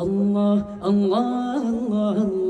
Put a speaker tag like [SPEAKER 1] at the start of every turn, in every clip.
[SPEAKER 1] الله الله الله الله.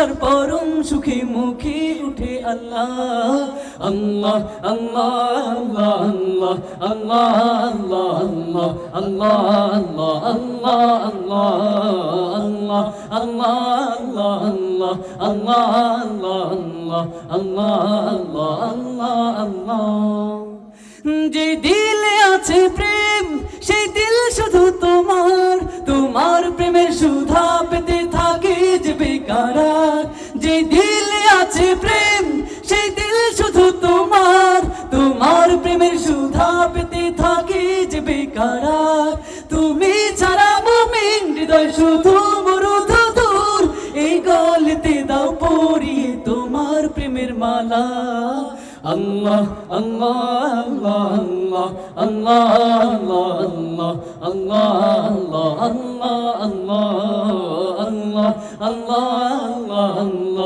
[SPEAKER 1] ভালোবাসার পরম সুখে মুখে উঠে আল্লাহ আল্লাহ আল্লাহ আল্লাহ আল্লাহ আল্লাহ আল্লাহ আল্লাহ আল্লাহ আল্লাহ আল্লাহ আল্লাহ আল্লাহ আল্লাহ আল্লাহ আল্লাহ আল্লাহ আল্লাহ যে দিলে আছে প্রেম সেই দিল শুধু তোমার তোমার প্রেমের সুধা যে যে দিলে আছে প্রেম সেই দিল শুধু তোমার তোমার প্রেমের সুধা পেতে থাকে যে তুমি ছাড়া মুমিন হৃদয় শুধু মরুধ দূর এই গলতে দাও পরিয়ে তোমার প্রেমের মালা আল্লাহ আল্লাহ আল্লাহ আল্লাহ আল্লাহ আল্লাহ আল্লাহ আল্লাহ